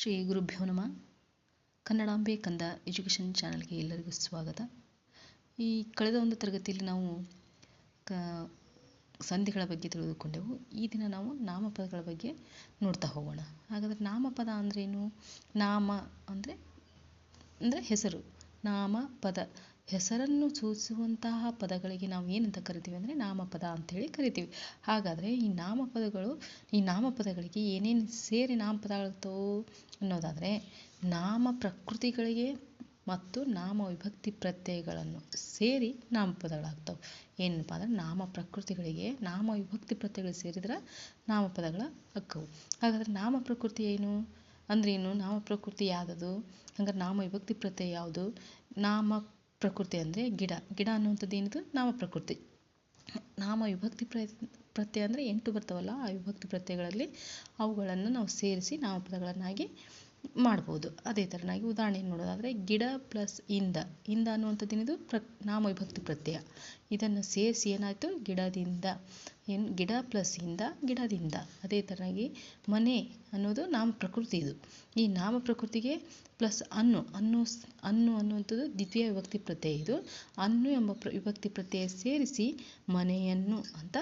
ಶ್ರೀ ಗುರುಭ್ಯೋ ನಮ. ಕನ್ನಡಾಂಬೆ ಕಂದ ಎಜುಕೇಷನ್ ಚಾನಲ್ಗೆ ಎಲ್ಲರಿಗೂ ಸ್ವಾಗತ. ಈ ಕಳೆದ ಒಂದು ತರಗತಿಯಲ್ಲಿ ನಾವು ಕ ಸಂಧಿಗಳ ಬಗ್ಗೆ ತಿಳಿದುಕೊಂಡೆವು. ಈ ದಿನ ನಾವು ನಾಮಪದಗಳ ಬಗ್ಗೆ ನೋಡ್ತಾ ಹೋಗೋಣ. ಹಾಗಾದರೆ ನಾಮಪದ ಅಂದ್ರೇನು? ನಾಮ ಅಂದರೆ ಅಂದರೆ ಹೆಸರು. ನಾಮ ಪದ ಹೆಸರನ್ನು ಸೂಚಿಸುವಂತಹ ಪದಗಳಿಗೆ ನಾವು ಏನಂತ ಕರಿತೀವಿ ಅಂದರೆ ನಾಮಪದ ಅಂಥೇಳಿ ಕರಿತೀವಿ. ಹಾಗಾದರೆ ಈ ನಾಮಪದಗಳು, ಈ ನಾಮಪದಗಳಿಗೆ ಏನೇನು ಸೇರಿ ನಾಮಪದ ಆಗ್ತವೋ ಅನ್ನೋದಾದರೆ ನಾಮ ಪ್ರಕೃತಿಗಳಿಗೆ ಮತ್ತು ನಾಮ ವಿಭಕ್ತಿ ಪ್ರತ್ಯಯಗಳನ್ನು ಸೇರಿ ನಾಮಪದಗಳಾಗ್ತವೆ. ಏನಪ್ಪ ಅಂದ್ರೆ ನಾಮ ಪ್ರಕೃತಿಗಳಿಗೆ ನಾಮ ವಿಭಕ್ತಿ ಪ್ರತ್ಯಯಗಳು ಸೇರಿದ್ರೆ ನಾಮಪದಗಳ ಅಕ್ಕವು ಹಾಗಾದರೆ ನಾಮ ಪ್ರಕೃತಿ ಏನು? ಅಂದ್ರೇನು ನಾಮ ಪ್ರಕೃತಿ ಯಾವುದದು ಹಂಗಾರೆ ನಾಮ ವಿಭಕ್ತಿ ಪ್ರತ್ಯಯ ಯಾವುದು? ನಾಮ ಪ್ರಕೃತಿ ಅಂದರೆ ಗಿಡ. ಗಿಡ ಅನ್ನುವಂಥದ್ದು ಏನಿದು? ನಾಮ ಪ್ರಕೃತಿ. ನಾಮ ವಿಭಕ್ತಿ ಪ್ರ, ಪ್ರತ್ಯಯ ಅಂದರೆ ಎಂಟು ಬರ್ತಾವಲ್ಲ, ಆ ವಿಭಕ್ತಿ ಪ್ರತ್ಯಯಗಳಲ್ಲಿ ಅವುಗಳನ್ನು ನಾವು ಸೇರಿಸಿ ನಾಮಪದಗಳನ್ನಾಗಿ ಮಾಡ್ಬೋದು. ಅದೇ ಥರನಾಗಿ ಉದಾಹರಣೆ ನೋಡೋದಾದರೆ ಗಿಡ ಪ್ಲಸ್ ಇಂದ ಇಂದ ಅನ್ನುವಂಥದ್ದು ಏನಿದು ನಾಮ ವಿಭಕ್ತಿ ಪ್ರತ್ಯಯ. ಇದನ್ನು ಸೇರಿಸಿ ಏನಾಯಿತು? ಗಿಡದಿಂದ, ಏನು, ಗಿಡ ಪ್ಲಸ್ ಇಂದ, ಗಿಡದಿಂದ. ಅದೇ ಥರನಾಗಿ ಮನೆ ಅನ್ನೋದು ನಾಮ ಪ್ರಕೃತಿ ಇದು. ಈ ನಾಮ ಪ್ರಕೃತಿಗೆ ಪ್ಲಸ್ ಅನ್ನು ಅನ್ನು ಅನ್ನು ಅನ್ನುವಂಥದ್ದು ದ್ವಿತೀಯ ವಿಭಕ್ತಿ ಪ್ರತ್ಯಯ ಇದು. ಅನ್ನು ಎಂಬ ಪ್ರ, ವಿಭಕ್ತಿ ಪ್ರತ್ಯಯ ಸೇರಿಸಿ ಮನೆಯನ್ನು ಅಂತ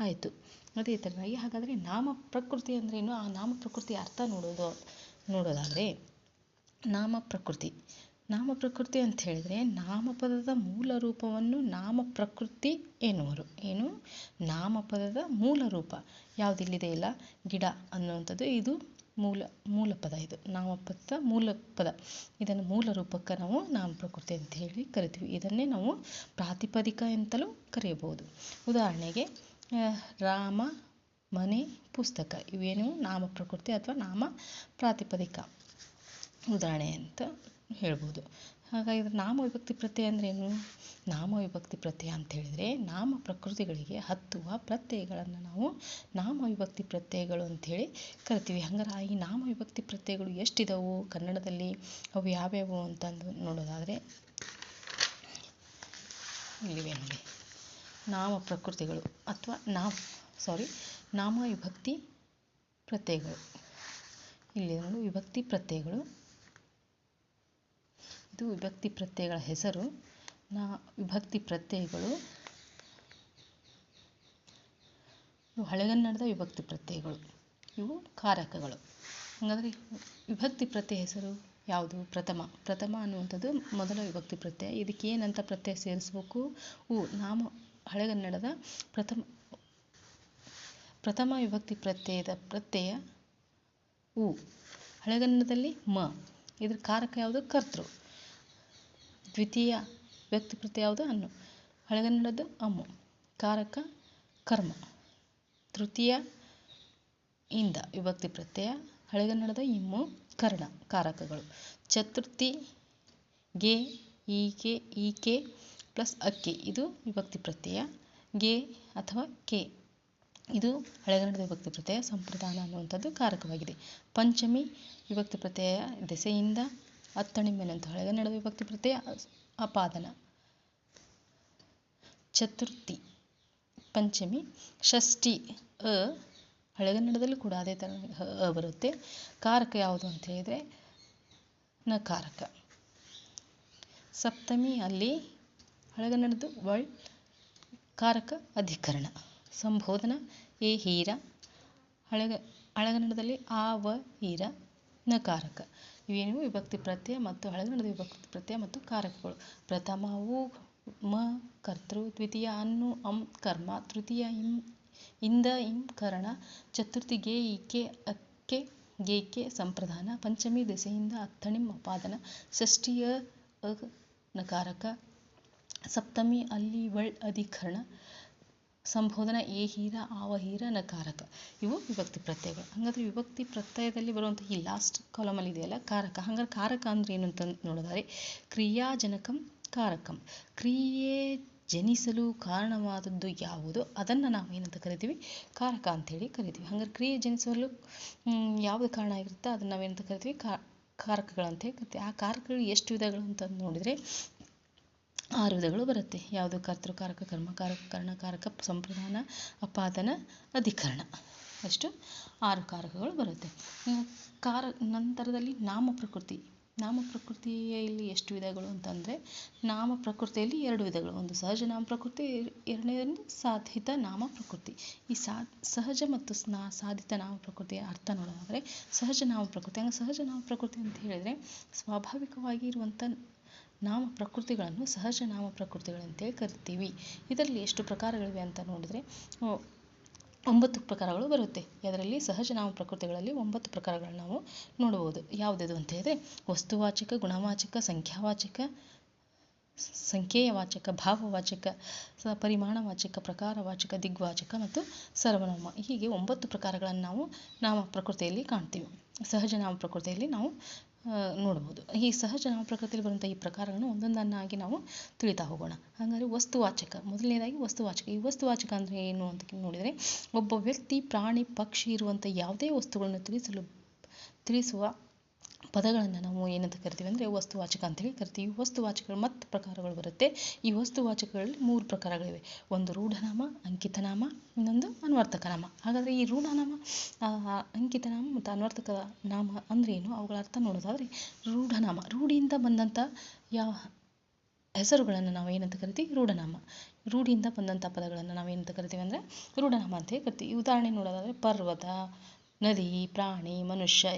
ಆಯಿತು. ಅದೇ ಥರನಾಗಿ ಹಾಗಾದರೆ ನಾಮ ಪ್ರಕೃತಿ ಅಂದ್ರೇನು? ಆ ನಾಮ ಪ್ರಕೃತಿ ಅರ್ಥ ನೋಡೋದು. ನೋಡೋದಾದರೆ ನಾಮ ಪ್ರಕೃತಿ ನಾಮ ಪ್ರಕೃತಿ ಅಂತ ಹೇಳಿದರೆ ನಾಮಪದದ ಮೂಲ ರೂಪವನ್ನು ನಾಮ ಪ್ರಕೃತಿ ಎನ್ನುವರು. ಏನು? ನಾಮಪದದ ಮೂಲ ರೂಪ. ಯಾವುದಿಲ್ಲಿದೆ ಇಲ್ಲ? ಗಿಡ ಅನ್ನುವಂಥದ್ದು ಇದು ಮೂಲ ಮೂಲ ಪದ ಇದು. ನಾಮಪದದ ಮೂಲ ಪದ ಇದನ್ನು ಮೂಲ ರೂಪಕ್ಕೆ ನಾವು ನಾಮ ಪ್ರಕೃತಿ ಅಂತ ಹೇಳಿ ಕರಿತೀವಿ. ಇದನ್ನೇ ನಾವು ಪ್ರಾತಿಪದಿಕ ಅಂತಲೂ ಕರೆಯಬಹುದು. ಉದಾಹರಣೆಗೆ ರಾಮ ಮನೆ, ಪುಸ್ತಕ. ಇವೇನು ನಾಮ ಪ್ರಕೃತಿ ಅಥವಾ ನಾಮ ಪ್ರಾತಿಪದಿಕ. ಉದಾಹರಣೆ ಅಂತ ಹೇಳ್ಬೋದು. ಹಾಗಾಗಿ ನಾಮ ವಿಭಕ್ತಿ ಪ್ರತ್ಯಯ ಅಂದ್ರೇನು? ನಾಮ ವಿಭಕ್ತಿ ಪ್ರತ್ಯಯ ಅಂತ ಹೇಳಿದರೆ ನಾಮ ಪ್ರಕೃತಿಗಳಿಗೆ ಹತ್ತುವ ಪ್ರತ್ಯಯಗಳನ್ನು ನಾವು ನಾಮ ವಿಭಕ್ತಿ ಪ್ರತ್ಯಯಗಳು ಅಂಥೇಳಿ ಕರಿತೀವಿ. ಹಂಗಾರೆ ಈ ನಾಮ ವಿಭಕ್ತಿ ಪ್ರತ್ಯಯಗಳು ಎಷ್ಟಿದಾವು? ಕನ್ನಡದಲ್ಲಿ ಅವು ಯಾವ್ಯಾವು ಅಂತಂದು ನೋಡೋದಾದರೆ ಇಲ್ಲಿವೆ ನೋಡಿ. ನಾಮ ಪ್ರಕೃತಿಗಳು ಅಥವಾ ನಾಮ ಸಾರಿ ನಾಮ ವಿಭಕ್ತಿ ಪ್ರತ್ಯಯಗಳು. ಇಲ್ಲಿ ನೋಡು, ವಿಭಕ್ತಿ ಪ್ರತ್ಯಯಗಳು. ಇದು ವಿಭಕ್ತಿ ಪ್ರತ್ಯಯಗಳ ಹೆಸರು. ನಾ, ವಿಭಕ್ತಿ ಪ್ರತ್ಯಯಗಳು. ಹಳೆಗನ್ನಡದ ವಿಭಕ್ತಿ ಪ್ರತ್ಯಯಗಳು. ಇವು ಕಾರಕಗಳು. ಹಾಗಾದರೆ ವಿಭಕ್ತಿ ಪ್ರತ್ಯಯ ಹೆಸರು ಯಾವುದು? ಪ್ರಥಮ. ಪ್ರಥಮ ಅನ್ನುವಂಥದ್ದು ಮೊದಲ ವಿಭಕ್ತಿ ಪ್ರತ್ಯಯ. ಇದಕ್ಕೆ ಏನಂತ ಪ್ರತ್ಯಯ ಸೇರಿಸ್ಬೇಕು? ಉ ನಾಮ ಹಳೆಗನ್ನಡದ ಪ್ರಥಮ ಪ್ರಥಮ ವಿಭಕ್ತಿ ಪ್ರತ್ಯಯದ ಪ್ರತ್ಯಯ ಉ. ಹಳೆಗನ್ನಡದಲ್ಲಿ ಮ. ಇದ್ರ ಕಾರಕ ಯಾವುದು? ಕರ್ತೃ. ದ್ವಿತೀಯ ವ್ಯಕ್ತಿ ಪ್ರತ್ಯಯ ಯಾವುದು? ಅನ್ನು. ಹಳೆಗನ್ನಡದ್ದು ಅಮ್ಮು ಕಾರಕ ಕರ್ಮ. ತೃತೀಯ ಇಂದ ವಿಭಕ್ತಿ ಪ್ರತ್ಯಯ, ಹಳೆಗನ್ನಡದ ಇಮ್ಮು ಕರ್ಣ ಕಾರಕಗಳು. ಚತುರ್ಥಿ ಗೆ ಈಕೆ ಈಕೆ ಪ್ಲಸ್ ಅಕ್ಕಿ. ಇದು ವಿಭಕ್ತಿ ಪ್ರತ್ಯಯ. ಗೆ ಅಥವಾ ಕೆ. ಇದು ಹಳೆಗನ್ನಡದ ವಿಭಕ್ತಿ ಪ್ರತ್ಯಯ ಸಂಪ್ರದಾನ ಅನ್ನುವಂಥದ್ದು ಕಾರಕವಾಗಿದೆ. ಪಂಚಮಿ ವಿಭಕ್ತಿ ಪ್ರತ್ಯಯ ದೆಸೆಯಿಂದ ಅತ್ತಣಿಮೆನಂತ ಹಳೆಗನ್ನಡ ವಿಭಕ್ತಿ ಪ್ರತ್ಯಯ ಅಪಾದನ. ಚತುರ್ಥಿ ಪಂಚಮಿ ಷಷ್ಠಿ ಅ ಹಳೆಗನ್ನಡದಲ್ಲೂ ಕೂಡ ಅದೇ ಥರ ಅ ಬರುತ್ತೆ. ಕಾರಕ ಯಾವುದು ಅಂತ ಹೇಳಿದರೆ ನಕಾರಕ ಸಪ್ತಮಿ ಅಲ್ಲಿ ಹಳೆಗನ್ನಡದ್ದು ವಳ್ ಕಾರಕ ಅಧಿಕರಣ. ಸಂಬೋಧನ, ಎ ಹೀರ ಹಳೆಗ ಹಳೆಗನ್ನಡದಲ್ಲಿ ಆ, ವ, ಹೀರ ನಕಾರಕ ಇವೇನು ವಿಭಕ್ತಿ ಪ್ರತ್ಯಯ ಮತ್ತು ಹಳೆಗನ್ನಡದ ವಿಭಕ್ತಿ ಪ್ರತ್ಯಯ ಮತ್ತು ಕಾರಕಗಳು. ಪ್ರಥಮವು ಮ, ಕರ್ತೃ, ದ್ವಿತೀಯ ಅನ್ನು, ಅಂ, ಕರ್ಮ, ತೃತೀಯ ಇಂ, ಇಂದ, ಇಂ, ಕರಣ, ಚತುರ್ಥಿ, ಗೆ ಇಕೆ ಅಕ್ಕೆ ಗೇಕೆ ಸಂಪ್ರದಾನ ಪಂಚಮಿ, ದೆಸೆಯಿಂದ ಅತ್ತಣಿಂ, ಅಪಾದನ, ಷಷ್ಠಿಯ ಅ ನಕಾರಕ ಸಪ್ತಮಿ, ಅಲ್ಲಿ, ವಳ್, ಅಧಿಕರಣ ಸಂಬೋಧನ ಏ ಹೀರ ಆವ ಹೀರ ನಕಾರಕ ಇವು ವಿಭಕ್ತಿ ಪ್ರತ್ಯಯಗಳು. ಹಂಗಾದ್ರೆ ವಿಭಕ್ತಿ ಪ್ರತ್ಯಯದಲ್ಲಿ ಬರುವಂಥ ಈ ಲಾಸ್ಟ್ ಕಾಲಮಲ್ಲಿ ಇದೆಯಲ್ಲ, ಕಾರಕ. ಹಾಗಾದ್ರೆ ಕಾರಕ ಅಂದ್ರೆ ಏನು ಅಂತ ನೋಡಿದರೆ? ಕ್ರಿಯಾಜನಕಂ ಕಾರಕಂ. ಕ್ರಿಯೆ ಜನಿಸಲು ಕಾರಣವಾದದ್ದು ಯಾವುದು? ಅದನ್ನು ನಾವು ಏನಂತ ಕರಿತೀವಿ? ಕಾರಕ ಅಂಥೇಳಿ ಕರಿತೀವಿ. ಹಂಗಾರೆ ಕ್ರಿಯೆ ಜನಿಸಲು ಯಾವುದು ಕಾರಣ ಆಗಿರುತ್ತೆ? ಅದನ್ನು ನಾವೇನಂತ ಕರಿತೀವಿ? ಕಾರಕಗಳಂತ ಕರಿತೀವಿ. ಆ ಕಾರಕಗಳು ಎಷ್ಟು ವಿಧಗಳು ಅಂತ ನೋಡಿದರೆ ಆರು ವಿಧಗಳು ಬರುತ್ತೆ. ಯಾವುದು ಕರ್ತೃಕಾರಕ, ಕರ್ಮಕಾರಕ, ಕರ್ಣಕಾರಕ, ಸಂಪ್ರದಾನ, ಅಪಾದನ, ಅಧಿಕರಣ. ಅಷ್ಟು ಆರು ಕಾರಕಗಳು ಬರುತ್ತೆ. ಕಾರ, ನಂತರದಲ್ಲಿ ನಾಮ ಪ್ರಕೃತಿ. ನಾಮ ಪ್ರಕೃತಿಯಲ್ಲಿ ಎಷ್ಟು ವಿಧಗಳು ಅಂತಂದರೆ, ನಾಮ ಪ್ರಕೃತಿಯಲ್ಲಿ ಎರಡು ವಿಧಗಳು. ಒಂದು ಸಹಜ ನಾಮ ಪ್ರಕೃತಿ ಎರಡನೇದರಲ್ಲಿ ಸಾಧಿತ ನಾಮ ಪ್ರಕೃತಿ. ಈ ಸಾ, ಸಹಜ ಮತ್ತು ಸ್ನಾ, ಸಾಧಿತ ನಾಮ ಪ್ರಕೃತಿಯ ಅರ್ಥ ನೋಡೋದಾದರೆ, ಸಹಜ ನಾಮ ಪ್ರಕೃತಿ, ಹಂಗೆ ಸಹಜ ನಾಮ ಪ್ರಕೃತಿ ಅಂತ ಹೇಳಿದರೆ, ಸ್ವಾಭಾವಿಕವಾಗಿ ಇರುವಂಥ ನಾಮ ಪ್ರಕೃತಿಗಳನ್ನು ಸಹಜ ನಾಮ ಪ್ರಕೃತಿಗಳಂತೇಳಿ ಕರಿತೀವಿ. ಇದರಲ್ಲಿ ಎಷ್ಟು ಪ್ರಕಾರಗಳಿವೆ ಅಂತ ನೋಡಿದರೆ ಒಂಬತ್ತು ಪ್ರಕಾರಗಳು ಬರುತ್ತೆ. ಅದರಲ್ಲಿ ಸಹಜ ನಾಮ ಪ್ರಕೃತಿಗಳಲ್ಲಿ ಒಂಬತ್ತು ಪ್ರಕಾರಗಳನ್ನು ನಾವು ನೋಡಬಹುದು. ಯಾವುದದು ಅಂತ ಹೇಳಿದ್ರೆ, ವಸ್ತುವಾಚಕ, ಗುಣವಾಚಕ, ಸಂಖ್ಯಾವಾಚಕ ಸಂಖ್ಯೇಯವಾಚಕ ಭಾವವಾಚಕ ಪರಿಮಾಣವಾಚಕ, ಪ್ರಕಾರವಾಚಕ, ದಿಗ್ವಾಚಕ ಮತ್ತು ಸರ್ವನಾಮ. ಹೀಗೆ ಒಂಬತ್ತು ಪ್ರಕಾರಗಳನ್ನು ನಾವು ನಾಮ ಪ್ರಕೃತಿಯಲ್ಲಿ ಕಾಣ್ತೀವಿ. ಸಹಜ ನಾಮ ಪ್ರಕೃತಿಯಲ್ಲಿ ನಾವು ನೋಡ್ಬೋದು. ಈ ಸಹಜ ಪ್ರಕೃತಿಯಲ್ಲಿ ಬರುವಂಥ ಈ ಪ್ರಕಾರಗಳನ್ನು ಒಂದೊಂದನ್ನಾಗಿ ನಾವು ತಿಳಿತಾ ಹೋಗೋಣ. ಹಾಗಾದರೆ ವಸ್ತುವಾಚಕ, ಮೊದಲನೇದಾಗಿ ವಸ್ತುವಾಚಕ. ಈ ವಸ್ತುವಾಚಕ ಅಂದರೆ ಏನು ಅಂತ ನೋಡಿದರೆ, ಒಬ್ಬ ವ್ಯಕ್ತಿ ಪ್ರಾಣಿ, ಪಕ್ಷಿ ಇರುವಂಥ ಯಾವುದೇ ವಸ್ತುಗಳನ್ನು ತಿಳಿಸಲು, ತಿಳಿಸುವ ಪದಗಳನ್ನು ನಾವು ಏನಂತ ಕರಿತೀವಿ ಅಂದರೆ ವಸ್ತುವಾಚಕ ಅಂತೇಳಿ ಕರಿತೀವಿ. ವಸ್ತುವಾಚಕಗಳು ಮತ್ತು ಪ್ರಕಾರಗಳು ಬರುತ್ತೆ. ಈ ವಸ್ತುವಾಚಕಗಳಲ್ಲಿ ಮೂರು ಪ್ರಕಾರಗಳಿವೆ. ಒಂದು ರೂಢನಾಮ, ಅಂಕಿತನಾಮ, ಇನ್ನೊಂದು ಅನ್ವರ್ಥಕ ನಾಮ ಹಾಗಾದರೆ ಈ ರೂಢನಾಮ ಅಂಕಿತನಾಮ ಮತ್ತು ಅನ್ವರ್ತಕ ನಾಮ ಅಂದರೆ ಏನು? ಅವುಗಳ ಅರ್ಥ ನೋಡೋದಾದರೆ ರೂಢನಾಮ. ರೂಢಿಯಿಂದ ಬಂದಂಥ ಯಾವ ಹೆಸರುಗಳನ್ನು ನಾವು ಏನಂತ ಕರಿತೀವಿ? ರೂಢನಾಮ. ರೂಢಿಯಿಂದ ಬಂದಂಥ ಪದಗಳನ್ನು ನಾವು ಏನಂತ ಕರಿತೀವಿ ಅಂದರೆ ರೂಢನಾಮ ಅಂತೇಳಿ ಕರಿತೀವಿ. ಉದಾಹರಣೆ ನೋಡೋದಾದರೆ ಪರ್ವತ, ನದಿ, ಪ್ರಾಣಿ, ಮನುಷ್ಯ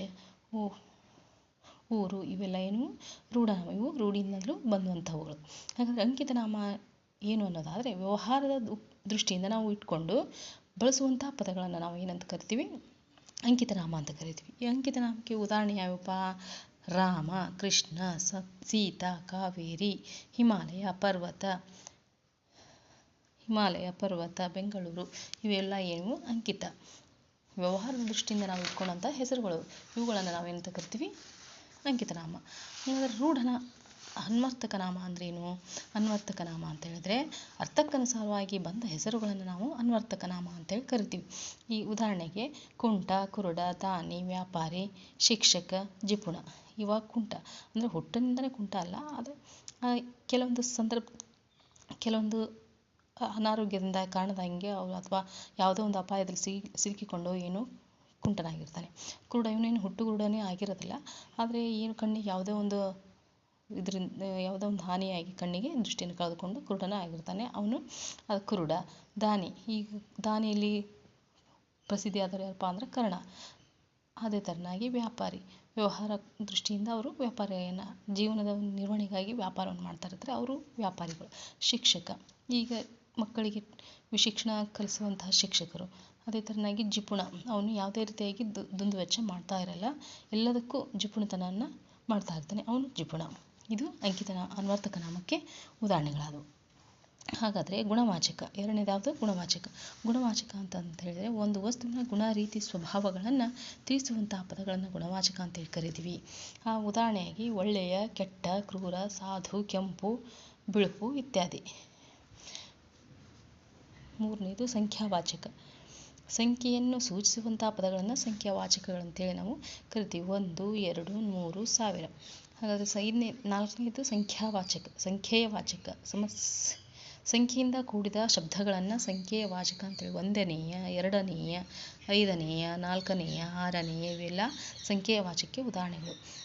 ಊರು ಇವೆಲ್ಲ ಏನು? ರೂಢನಾಮ ಇವು ರೂಢಿಯಿಂದಲೂ ಬಂದಂಥವುಗಳು. ಹಾಗಾದರೆ ಅಂಕಿತನಾಮ ಏನು ಅನ್ನೋದಾದರೆ ವ್ಯವಹಾರದ ದೃಷ್ಟಿಯಿಂದ ನಾವು ಇಟ್ಕೊಂಡು ಬಳಸುವಂಥ ಪದಗಳನ್ನು ನಾವು ಏನಂತ ಕರಿತೀವಿ? ಅಂಕಿತನಾಮ ಅಂತ ಕರಿತೀವಿ. ಈ ಅಂಕಿತನಾಮಕ್ಕೆ ಉದಾಹರಣೆ ಯಾವಪ್ಪ? ರಾಮ, ಕೃಷ್ಣ ಸ ಸೀತಾ, ಕಾವೇರಿ, ಹಿಮಾಲಯ, ಪರ್ವತ ಹಿಮಾಲಯ, ಪರ್ವತ, ಬೆಂಗಳೂರು ಇವೆಲ್ಲ ಏನು? ಅಂಕಿತ. ವ್ಯವಹಾರದ ದೃಷ್ಟಿಯಿಂದ ನಾವು ಇಟ್ಕೊಂಡಂಥ ಹೆಸರುಗಳು. ಇವುಗಳನ್ನು ನಾವೇನಂತ ಕರಿತೀವಿ? ಅಂಕಿತನಾಮ. ಹಾಗಾದರೆ ರೂಢನ ಅನ್ವರ್ಥಕ ನಾಮ ಅಂದ್ರೇನು ಅನ್ವರ್ಥಕ ನಾಮ ಅಂತ ಹೇಳಿದ್ರೆ ಅರ್ಥಕ್ಕನುಸಾರವಾಗಿ ಬಂದ ಹೆಸರುಗಳನ್ನು ನಾವು ಅನ್ವರ್ಥಕ ನಾಮ ಅಂತೇಳಿ ಕರಿತೀವಿ. ಈ ಉದಾಹರಣೆಗೆ ಕುಂಟ, ಕುರುಡ, ದಾನಿ, ವ್ಯಾಪಾರಿ, ಶಿಕ್ಷಕ, ಜಿಪುಣ. ಇವಾಗ ಕುಂಟ ಅಂದರೆ ಹುಟ್ಟಿನಿಂದಲೇ ಕುಂಟ ಅಲ್ಲ, ಆದರೆ ಕೆಲವೊಂದು ಸಂದರ್ಭ, ಕೆಲವೊಂದು ಅನಾರೋಗ್ಯದಿಂದ ಕಾರಣದಂಗೆ ಅವರು ಅಥವಾ ಯಾವುದೋ ಒಂದು ಅಪಾಯದಲ್ಲಿ ಸಿಲುಕಿಕೊಂಡು ಏನು ಕುಂಟನಾಗಿರ್ತಾನೆ. ಕುರುಡ ಇವನೇನು ಹುಟ್ಟು ಕುರುಡನೇ ಆಗಿರೋದಿಲ್ಲ. ಆದರೆ ಏನು ಕಣ್ಣಿಗೆ ಯಾವುದೋ ಒಂದು ಇದರಿಂದ, ಯಾವುದೋ ಒಂದು ಹಾನಿಯಾಗಿ ಕಣ್ಣಿಗೆ ದೃಷ್ಟಿಯನ್ನು ಕಳೆದುಕೊಂಡು ಕುರುಡನ ಆಗಿರ್ತಾನೆ. ಅವನು ಕುರುಡ, ದಾನಿ. ಈಗ ದಾನಿಯಲ್ಲಿ ಪ್ರಸಿದ್ಧಿಯಾದವರು ಯಾರಪ್ಪ ಅಂದರೆ ಕರ್ಣ. ಅದೇ ಥರನಾಗಿ ವ್ಯಾಪಾರಿ. ವ್ಯವಹಾರ ದೃಷ್ಟಿಯಿಂದ ಅವರು ವ್ಯಾಪಾರಿಯನ್ನು, ಜೀವನದ ನಿರ್ವಹಣೆಗಾಗಿ ವ್ಯಾಪಾರವನ್ನು ಮಾಡ್ತಾ ಇರ್ತಾರೆ ಅವರು ವ್ಯಾಪಾರಿಗಳು, ಶಿಕ್ಷಕ. ಈಗ ಮಕ್ಕಳಿಗೆ ಶಿಕ್ಷಣ ಕಲಿಸುವಂತಹ ಶಿಕ್ಷಕರು ಅದೇ ಥರನಾಗಿ ಜಿಪುಣ. ಅವನು ಯಾವುದೇ ರೀತಿಯಾಗಿ ದುಂದುವೆಚ್ಚ ಮಾಡ್ತಾ ಇರಲ್ಲ. ಎಲ್ಲದಕ್ಕೂ ಜಿಪುಣತನವನ್ನು ಮಾಡ್ತಾ ಇರ್ತಾನೆ. ಅವನು ಜಿಪುಣ. ಇದು ಅಂಕಿತನ ಅನ್ವರ್ಥಕ ನಾಮಕ್ಕೆ ಉದಾಹರಣೆಗಳಾದವು. ಹಾಗಾದರೆ ಗುಣವಾಚಕ, ಎರಡನೇದಾವುದು ಗುಣವಾಚಕ. ಗುಣವಾಚಕ ಅಂತ ಅಂತ ಹೇಳಿದರೆ ಒಂದು ವಸ್ತುವಿನ ಗುಣ ರೀತಿ ಸ್ವಭಾವಗಳನ್ನು ತಿಳಿಸುವಂತಹ ಪದಗಳನ್ನು ಗುಣವಾಚಕ ಅಂತೇಳಿ ಕರಿತೀವಿ. ಆ ಉದಾಹರಣೆಯಾಗಿ ಒಳ್ಳೆಯ, ಕೆಟ್ಟ, ಕ್ರೂರ, ಸಾಧು, ಕೆಂಪು, ಬಿಳುಪು ಇತ್ಯಾದಿ. ಮೂರನೇದು ಸಂಖ್ಯಾವಾಚಕ. ಸಂಖ್ಯೆಯನ್ನು ಸೂಚಿಸುವಂಥ ಪದಗಳನ್ನು ಸಂಖ್ಯಾವಾಚಕಗಳಂತೇಳಿ ನಾವು ಕರಿತೀವಿ. ಒಂದು, ಎರಡು, ಮೂರು, ಸಾವಿರ. ಹಾಗಾದರೆ ಸ ಐದನೇ ನಾಲ್ಕನೇದು ಸಂಖ್ಯಾವಾಚಕ ಸಂಖ್ಯೆಯ ವಾಚಕ ಸಮಸ್, ಸಂಖ್ಯೆಯಿಂದ ಕೂಡಿದ ಶಬ್ದಗಳನ್ನು ಸಂಖ್ಯೆಯ ವಾಚಕ ಅಂತೇಳಿ. ಒಂದನೆಯ, ಎರಡನೆಯ, ಐದನೆಯ, ನಾಲ್ಕನೆಯ, ಆರನೆಯ ಇವೆಲ್ಲ ಸಂಖ್ಯೆಯ ವಾಚಕಕ್ಕೆ ಉದಾಹರಣೆಗಳು.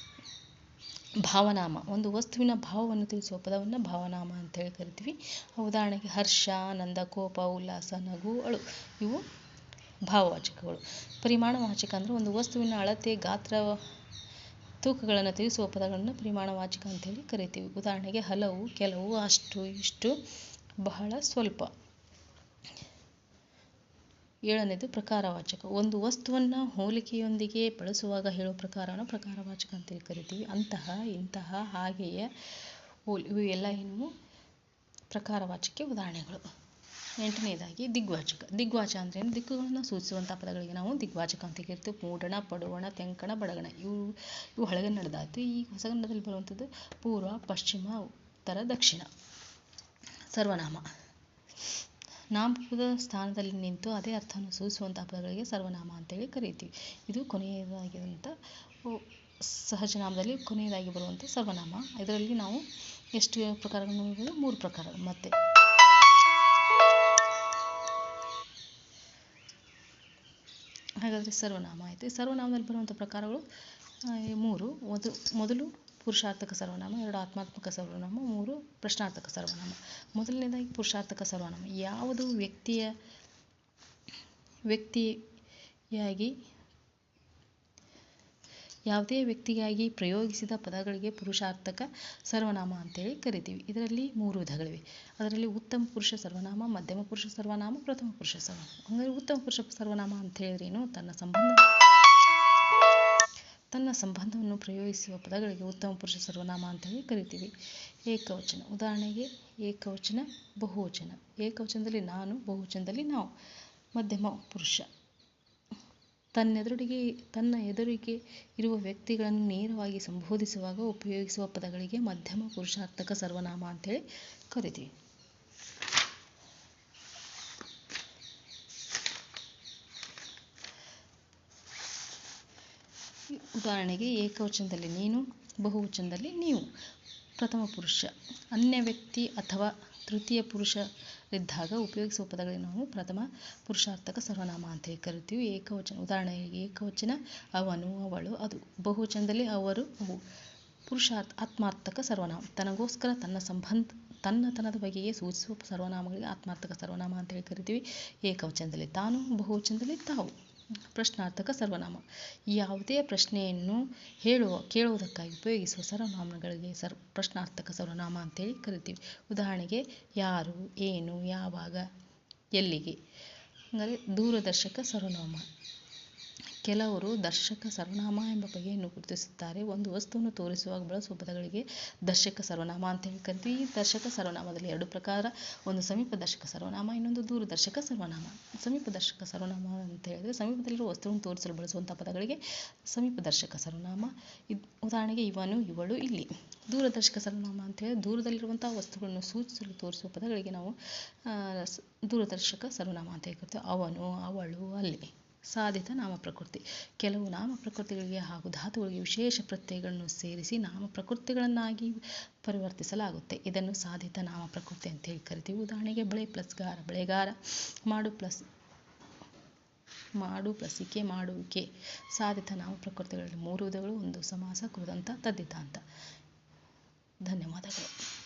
ಭಾವನಾಮ. ಒಂದು ವಸ್ತುವಿನ ಭಾವವನ್ನು ತಿಳಿಸುವ ಪದವನ್ನು ಭಾವನಾಮ ಅಂತೇಳಿ ಕರಿತೀವಿ. ಉದಾಹರಣೆಗೆ ಹರ್ಷ, ಆನಂದ, ಕೋಪ, ಉಲ್ಲಾಸ, ನಗು, ಅಳು. ಇವು ಭಾವವಾಚಕಗಳು ಪರಿಮಾಣವಾಚಕ ಅಂದರೆ ಒಂದು ವಸ್ತುವಿನ ಅಳತೆ, ಗಾತ್ರ, ತೂಕಗಳನ್ನು ತಿಳಿಸುವ ಪದಗಳನ್ನು ಪರಿಮಾಣವಾಚಕ ಅಂತೇಳಿ ಕರಿತೀವಿ. ಉದಾಹರಣೆಗೆ ಹಲವು, ಕೆಲವು, ಅಷ್ಟು, ಇಷ್ಟು, ಬಹಳ, ಸ್ವಲ್ಪ. ಏಳನೇದು ಪ್ರಕಾರವಾಚಕ ಒಂದು ವಸ್ತುವನ್ನು ಹೋಲಿಕೆಯೊಂದಿಗೆ ಬಳಸುವಾಗ ಹೇಳುವ ಪ್ರಕಾರವನ್ನು ಪ್ರಕಾರವಾಚಕ ಅಂತೇಳಿ ಕರಿತೀವಿ. ಅಂತಹ, ಇಂತಹ, ಹಾಗೆಯೇ ಹೋಲ್ ಇವು ಎಲ್ಲ ಏನು ಪ್ರಕಾರವಾಚಕಕ್ಕೆ ಉದಾಹರಣೆಗಳು. ಎಂಟನೇದಾಗಿ ದಿಗ್ವಾಚಕ. ದಿಗ್ವಾಚ ಅಂದ್ರೆ ಏನು? ದಿಕ್ಕುಗಳನ್ನು ಸೂಚಿಸುವಂಥ ಪದಗಳಿಗೆ ನಾವು ದಿಗ್ವಾಚಕ ಅಂತ ಕರಿತೀವಿ ಮೂಡಣ ಪಡುವಣ, ತೆಂಕಣ, ಬಡಗಣ. ಇವು ಇವು ಹಳಗನ್ನಡದಾಯ್ತು ಈ ಹೊಸಗನ್ನಡದಲ್ಲಿ ಬರುವಂಥದ್ದು ಪೂರ್ವ, ಪಶ್ಚಿಮ, ಉತ್ತರ, ದಕ್ಷಿಣ. ಸರ್ವನಾಮ. ನಾಮಪದ ಸ್ಥಾನದಲ್ಲಿ ನಿಂತು ಅದೇ ಅರ್ಥವನ್ನು ಸೂಚಿಸುವಂಥ ಪದಗಳಿಗೆ ಸರ್ವನಾಮ ಅಂತೇಳಿ ಕರಿತೀವಿ. ಇದು ಕೊನೆಯದಾಗಿರುವಂಥ ಸಹಜನಾಮದಲ್ಲಿ ಕೊನೆಯದಾಗಿ ಬರುವಂಥ ಸರ್ವನಾಮ. ಇದರಲ್ಲಿ ನಾವು ಎಷ್ಟು ಪ್ರಕಾರಗಳನ್ನು ಮೂರು ಪ್ರಕಾರ. ಮತ್ತೆ. ಹಾಗಾದರೆ ಸರ್ವನಾಮ ಆಯಿತು. ಈ ಸರ್ವನಾಮದಲ್ಲಿ ಬರುವಂಥ ಪ್ರಕಾರಗಳು ಮೂರು, ಒಂದು, ಮೊದಲು ಪುರುಷಾರ್ಥಕ ಸರ್ವನಾಮ, ಎರಡು ಆತ್ಮಾತ್ಮಕ ಸರ್ವನಾಮ, ಮೂರು ಪ್ರಶ್ನಾರ್ಥಕ ಸರ್ವನಾಮ. ಮೊದಲನೇದಾಗಿ ಪುರುಷಾರ್ಥಕ ಸರ್ವನಾಮ. ಯಾವುದು ವ್ಯಕ್ತಿಯ, ವ್ಯಕ್ತಿಯಾಗಿ ಯಾವುದೇ ವ್ಯಕ್ತಿಗಾಗಿ ಪ್ರಯೋಗಿಸಿದ ಪದಗಳಿಗೆ ಪುರುಷಾರ್ಥಕ ಸರ್ವನಾಮ ಅಂತೇಳಿ ಕರಿತೀವಿ. ಇದರಲ್ಲಿ ಮೂರು ವಿಧಗಳಿವೆ. ಅದರಲ್ಲಿ ಉತ್ತಮ ಪುರುಷ ಸರ್ವನಾಮ, ಮಧ್ಯಮ ಪುರುಷ ಸರ್ವನಾಮ, ಪ್ರಥಮ ಪುರುಷ ಸರ್ವನಾಮ. ಹಂಗಾದ್ರೆ ಉತ್ತಮ ಪುರುಷ ಸರ್ವನಾಮ ಅಂತ ಹೇಳಿದ್ರೇನು ತನ್ನ ಸಂಬಂಧ ತನ್ನ ಸಂಬಂಧವನ್ನು ಪ್ರಯೋಗಿಸುವ ಪದಗಳಿಗೆ ಉತ್ತಮ ಪುರುಷ ಸರ್ವನಾಮ ಅಂತೇಳಿ ಕರಿತೀವಿ. ಏಕವಚನ. ಉದಾಹರಣೆಗೆ ಏಕವಚನ, ಬಹುವಚನ. ಏಕವಚನದಲ್ಲಿ ನಾನು, ಬಹುವಚನದಲ್ಲಿ ನಾವು. ಮಧ್ಯಮ ಪುರುಷ. ತನ್ನೆದುರಿಗೆ, ತನ್ನ ಎದುರಿಗೆ ಇರುವ ವ್ಯಕ್ತಿಗಳನ್ನು ನೇರವಾಗಿ ಸಂಬೋಧಿಸುವಾಗ ಉಪಯೋಗಿಸುವ ಪದಗಳಿಗೆ ಮಧ್ಯಮ ಪುರುಷಾರ್ಥಕ ಸರ್ವನಾಮ ಅಂತೇಳಿ ಕರಿತೀವಿ. ಉದಾಹರಣೆಗೆ ಏಕವಚನದಲ್ಲಿ ನೀನು, ಬಹುವಚನದಲ್ಲಿ ನೀವು. ಪ್ರಥಮ ಪುರುಷ. ಅನ್ಯ ವ್ಯಕ್ತಿ ಅಥವಾ ತೃತೀಯ ಪುರುಷರಿದ್ದಾಗ ಉಪಯೋಗಿಸುವ ಪದಗಳಿಗೆ ನಾವು ಪ್ರಥಮ ಪುರುಷಾರ್ಥಕ ಸರ್ವನಾಮ ಅಂತೇಳಿ ಕರಿತೀವಿ. ಏಕವಚನ ಉದಾಹರಣೆಗೆ ಏಕವಚನ, ಅವನು, ಅವಳು, ಅದು. ಬಹುವಚನದಲ್ಲಿ ಅವರು, ಅವು. ಪುರುಷಾರ್ಥ, ಆತ್ಮಾರ್ಥಕ ಸರ್ವನಾಮ. ತನಗೋಸ್ಕರ ತನ್ನ ಸಂಬಂಧ, ತನ್ನತನದ ಬಗೆಗೆ ಸೂಚಿಸುವ ಸರ್ವನಾಮಗಳಿಗೆ ಆತ್ಮಾರ್ಥಕ ಸರ್ವನಾಮ ಅಂತೇಳಿ ಕರಿತೀವಿ. ಏಕವಚನದಲ್ಲಿ ತಾನು, ಬಹುವಚನದಲ್ಲಿ ತಾವು. ಪ್ರಶ್ನಾರ್ಥಕ ಸರ್ವನಾಮ. ಯಾವುದೇ ಪ್ರಶ್ನೆಯನ್ನು ಹೇಳುವ, ಕೇಳುವುದಕ್ಕಾಗಿ ಉಪಯೋಗಿಸುವ ಸರ್ವನಾಮಗಳಿಗೆ ಸರ್, ಪ್ರಶ್ನಾರ್ಥಕ ಸರ್ವನಾಮ ಅಂತೇಳಿ ಕರಿತೀವಿ. ಉದಾಹರಣೆಗೆ, ಯಾರು, ಏನು, ಯಾವಾಗ, ಎಲ್ಲಿಗೆ. ಅಂದರೆ ದೂರದರ್ಶಕ ಸರ್ವನಾಮ. ಕೆಲವರು ದರ್ಶಕ ಸರ್ವನಾಮ ಎಂಬ ಬಗೆಯನ್ನು ಗುರುತಿಸುತ್ತಾರೆ. ಒಂದು ವಸ್ತುವನ್ನು ತೋರಿಸುವಾಗ ಬಳಸುವ ಪದಗಳಿಗೆ ದರ್ಶಕ ಸರ್ವನಾಮ ಅಂತ ಕರಿತೀವಿ ಈ ದರ್ಶಕ ಸರ್ವನಾಮದಲ್ಲಿ ಎರಡು ಪ್ರಕಾರ. ಒಂದು ಸಮೀಪ ದರ್ಶಕ ಸರ್ವನಾಮ, ಇನ್ನೊಂದು ದೂರದರ್ಶಕ ಸರ್ವನಾಮ. ಸಮೀಪ ದರ್ಶಕ ಸರ್ವನಾಮ ಅಂತ ಹೇಳಿದ್ರೆ ಸಮೀಪದಲ್ಲಿರುವ ವಸ್ತುವನ್ನು ತೋರಿಸಲು ಬಳಸುವಂಥ ಪದಗಳಿಗೆ ಸಮೀಪ ದರ್ಶಕ ಸರ್ವನಾಮ. ಇದ್ ಉದಾಹರಣೆಗೆ ಇವನು, ಇವಳು, ಇಲ್ಲಿ. ದೂರದರ್ಶಕ ಸರ್ವನಾಮ ಅಂತ ಹೇಳಿ ದೂರದಲ್ಲಿರುವಂಥ ವಸ್ತುಗಳನ್ನು ಸೂಚಿಸಲು ತೋರಿಸುವ ಪದಗಳಿಗೆ ನಾವು ದೂರದರ್ಶಕ ಸರ್ವನಾಮ ಅಂತ ಹೇಳ್ಕೊಳ್ತೇವೆ ಅವನು, ಅವಳು, ಅಲ್ಲಿ. ಸಾಧಿತ ನಾಮ ಪ್ರಕೃತಿ ಕೆಲವು ನಾಮ ಪ್ರಕೃತಿಗಳಿಗೆ ಹಾಗೂ ಧಾತುಗಳಿಗೆ ವಿಶೇಷ ಪ್ರತ್ಯಯಗಳನ್ನು ಸೇರಿಸಿ ನಾಮ ಪ್ರಕೃತಿಗಳನ್ನಾಗಿ ಪರಿವರ್ತಿಸಲಾಗುತ್ತೆ. ಇದನ್ನು ಸಾಧಿತ ನಾಮ ಪ್ರಕೃತಿ ಅಂತ ಹೇಳಿ ಕರಿತೀವಿ. ಉದಾಹರಣೆಗೆ ಬಳೆ ಪ್ಲಸ್ ಗಾರ, ಬಳೆಗಾರ, ಮಾಡು ಪ್ಲಸ್, ಮಾಡು ಪ್ಲಸಿಕೆ, ಮಾಡುವಿಕೆ. ಸಾಧಿತ ನಾಮ ಪ್ರಕೃತಿಗಳಲ್ಲಿ ಮೂರು ವಿಧಗಳು, ಒಂದು ಸಮಾಸ ಕೃದಂತ ತದ್ದಿತಾಂತ. ಧನ್ಯವಾದಗಳು.